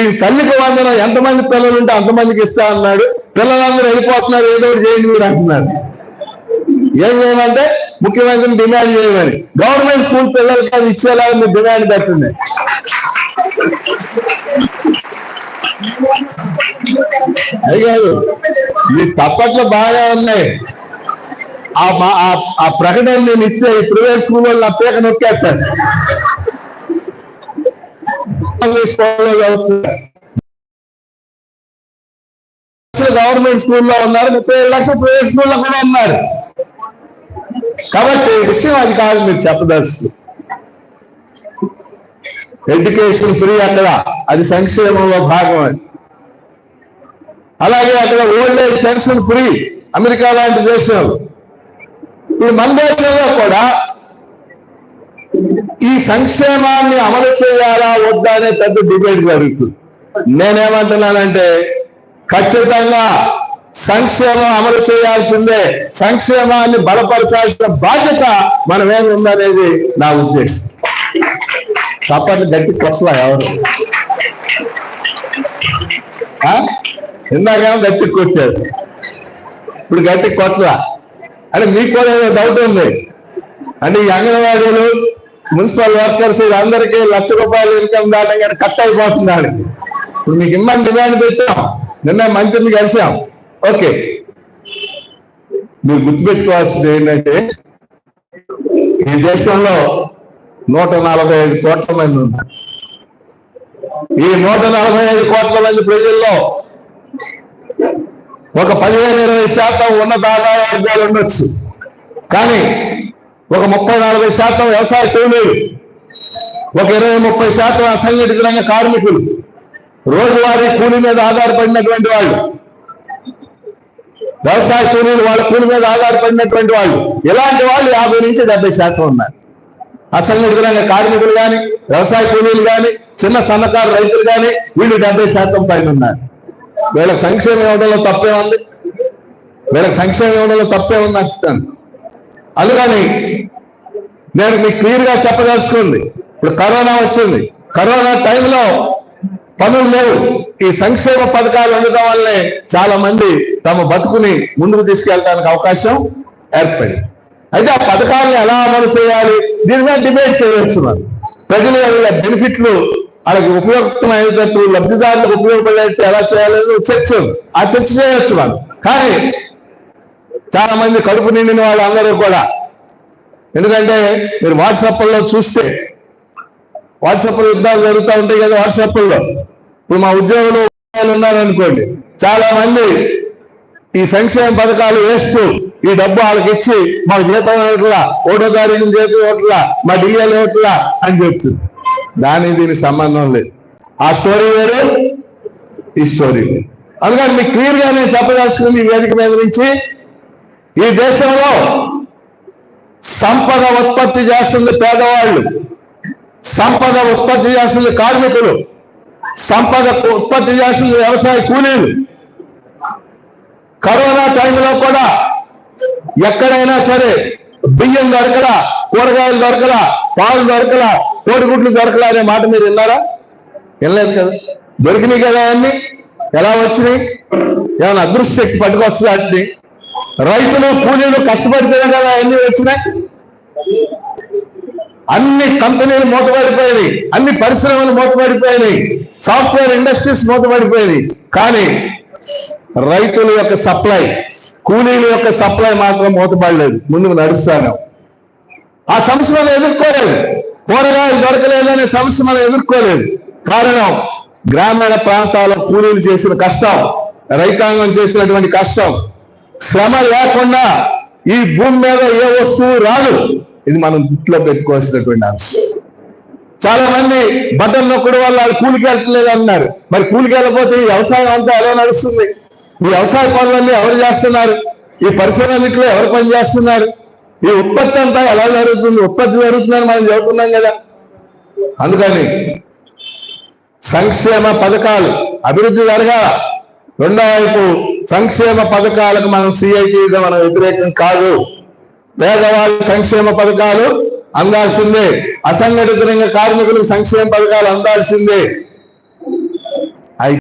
ఈ తల్లికి వందన ఎంతమంది పిల్లలు ఉంటే అంతమందికి ఇస్తా అన్నాడు. పిల్లలందరూ వెళ్ళిపోతున్నారు ఏదో ఒకటి చేయండి మీరు అంటున్నారు ఏం చేయమంటే ముఖ్యమంత్రిని డిమాండ్ చేయమని. గవర్నమెంట్ స్కూల్ పిల్లలకి అది ఇచ్చేలాగా మీరు డిమాండ్ పెట్టండి. అది కాదు మీ తప్పట్లు బాగా ఉన్నాయి. ఆ ఆ- ఆ ప్రకటన నేను ఇస్తే ఈ ప్రైవేట్ స్కూల్ వాళ్ళు నా పేక నొక్కేస్తాను ఇంగ్లీష్ స్కూల్లో చదువుతున్నారు. లక్షలు గవర్నమెంట్ స్కూల్లో ఉన్నారు ముప్పై ఏడు లక్షలు ప్రైవేట్ స్కూల్లో కూడా ఉన్నారు. కాబట్టి విషయం అది కాదు మీరు చెప్పదలుచుకుంది. ఎడ్యుకేషన్ ఫ్రీ అక్కడ అది సంక్షేమంలో భాగం అది. అలాగే అక్కడ old age pension free America లాంటి దేశంలో ఇప్పుడు మన దేశంలో కూడా ఈ సంక్షేమాన్ని అమలు చేయాలా వద్దా అనే పెద్ద డిబేట్ జరుగుతుంది. నేనేమంటున్నానంటే ఖచ్చితంగా సంక్షేమం అమలు చేయాల్సిందే. సంక్షేమాన్ని బలపరచాల్సిన బాధ్యత మన మీద ఉందనేది నా ఉద్దేశం. తప్పని గట్టి కొట్ల ఎవరు? ఆ? ఇందాకేమో గట్టి కొట్టారు. ఇప్పుడు గట్టి కొట్ల అంటే మీకు కూడా ఏదో డౌట్ ఉంది. అంటే ఈ అంగన్వాడీలు మున్సిపల్ వర్కర్స్ అందరికీ లక్ష రూపాయలు ఇన్కమ్ దాటంగానే కట్ అయిపోతుంది వాళ్ళకి ఇప్పుడు మీకు ఇమ్మని డిమాండ్ పెట్టాం. నిన్న మంత్రిని కలిసాం. ఓకే. మీరు గుర్తుపెట్టుకోవాల్సింది ఏంటంటే ఈ దేశంలో నూట నలభై ఐదు కోట్ల మంది ఉన్నారు. ఈ నూట నలభై ఐదు కోట్ల మంది ప్రజల్లో ఒక పదిహేను ఇరవై శాతం ఉన్నత ఆదాయ వర్గాలు ఉండొచ్చు. కానీ ఒక ముప్పై నలభై శాతం వ్యవసాయ కూలీలు ఒక ఇరవై ముప్పై శాతం అసంఘటిత రంగ కార్మికులు రోజువారీ కూలీ మీద ఆధారపడినటువంటి వాళ్ళు వ్యవసాయ కూలీలు వాళ్ళ కూలి మీద ఆధారపడినటువంటి వాళ్ళు ఇలాంటి వాళ్ళు యాభై నుంచి డెబ్బై శాతం ఉన్నారు. అసంఘటిత రంగ కార్మికులు కానీ వ్యవసాయ కూలీలు కానీ చిన్న సన్నకారు రైతులు కానీ వీళ్ళు డెబ్బై శాతం పైన ఉన్నారు. వీళ్ళకి సంక్షేమం ఇవ్వడంలో తప్పే ఉంది. వీళ్ళకి సంక్షేమం ఇవ్వడంలో తప్పే ఉంది అంటున్నాను. అందుకని నేను మీకు క్లియర్గా చెప్పదలుచుకుంది. ఇప్పుడు కరోనా వచ్చింది. కరోనా టైంలో పనులు లేవు. ఈ సంక్షేమ పథకాలు ఉండటం వల్లే చాలా మంది తమ బతుకుని ముందుకు తీసుకెళ్ళడానికి అవకాశం ఏర్పడింది. అయితే ఆ పథకాలను ఎలా అమలు చేయాలి? దీని మీద డిబేట్ చేయవచ్చు మనం ప్రజల బెనిఫిట్లు వాళ్ళకి ఉపయోగకరమయ్యేటట్టు లబ్ధిదారులకు ఉపయోగపడేట్టు ఎలా చేయాలనేది చర్చ ఆ చర్చ చేయవచ్చు మనం కానీ చాలా మంది కడుపు నిండిన వాళ్ళందరూ కూడా. ఎందుకంటే మీరు వాట్సాప్లో చూస్తే వాట్సాప్లో యుద్ధాలు జరుగుతూ ఉంటాయి కదా వాట్సాప్లో ఇప్పుడు మా ఉద్యోగులు ఉద్యోగాలు ఉన్నారనుకోండి చాలా మంది ఈ సంక్షేమ పథకాలు వేస్తూ ఈ డబ్బు వాళ్ళకి ఇచ్చి మాకు జీతం ఇవ్వట్లా ఒకటో తారీఖు జీతం ఇవ్వట్లా మా డిఎల్ ఇవ్వట్లా అని చెప్తుంది. దానికి దీనికి సంబంధం లేదు. ఆ స్టోరీ వేరు ఈ స్టోరీ వేరు. అందుకని మీకు క్లియర్గా నేను చెప్పదలుచుకుంది ఈ వేదిక మీద నుంచి ఈ దేశంలో సంపద ఉత్పత్తి చేస్తుంది పేదవాళ్ళు. సంపద ఉత్పత్తి చేస్తుంది కార్మికులు. సంపద ఉత్పత్తి చేస్తుంది వ్యవసాయ కూలీలు. కరోనా టైంలో కూడా ఎక్కడైనా సరే బియ్యం దొరకలా కూరగాయలు దొరకలా పాలు దొరకలా కోడిగుడ్లు దొరకలా అనే మాట మీరు విన్నారా? వినలేదు కదా. దొరికినాయి కదా అన్ని? ఎలా వచ్చినాయి? ఏమైనా అదృశ్యక్తి శక్తి పట్టుకొస్తుంది రైతులు కూలీలు కష్టపడితేనే కదా అన్ని వచ్చినాయి? అన్ని కంపెనీలు మూతపడిపోయినాయి. అన్ని పరిశ్రమలు మూతపడిపోయినాయి. సాఫ్ట్వేర్ ఇండస్ట్రీస్ మూతపడిపోయాయి కానీ రైతుల యొక్క సప్లై కూలీల యొక్క సప్లై మాత్రం మూతపడలేదు. ముందుకు నడుస్తాను. ఆ సమస్య మనం ఎదుర్కోలేదు. కూరగాయలు దొరకలేదనే సమస్య మనం ఎదుర్కోలేదు. కారణం గ్రామీణ ప్రాంతాల్లో కూలీలు చేసిన కష్టం రైతాంగం చేసినటువంటి కష్టం. శ్రమ లేకుండా ఈ భూమి మీద ఏ వస్తువు రాదు. ఇది మనం గుట్లో పెట్టుకోవాల్సినటువంటి అంశం. చాలా మంది బట్టలు నొక్కడం వల్ల వాళ్ళు కూలికి వెళ్ళట్లేదు అన్నారు. మరి కూలికి వెళ్ళకపోతే ఈ వ్యవసాయం అంతా ఎలా నడుస్తుంది? ఈ వ్యవసాయ పనులన్నీ ఎవరు చేస్తున్నారు? ఈ పరిశ్రమలన్నింటిలో ఎవరు పని చేస్తున్నారు? ఈ ఉత్పత్తి అంతా ఎలా జరుగుతుంది? ఉత్పత్తి జరుగుతుందని మనం చెబుతున్నాం కదా. అందుకని సంక్షేమ పథకాలు అభివృద్ధి జరగాల. రెండో వైపు సంక్షేమ పథకాలకు మనం సిఐటిగా మనం వ్యతిరేకం కాదు. పేదవాళ్ళ సంక్షేమ పథకాలు అందాల్సిందే. అసంఘటిత రంగ కార్మికులకు సంక్షేమ పథకాలు అందాల్సిందే.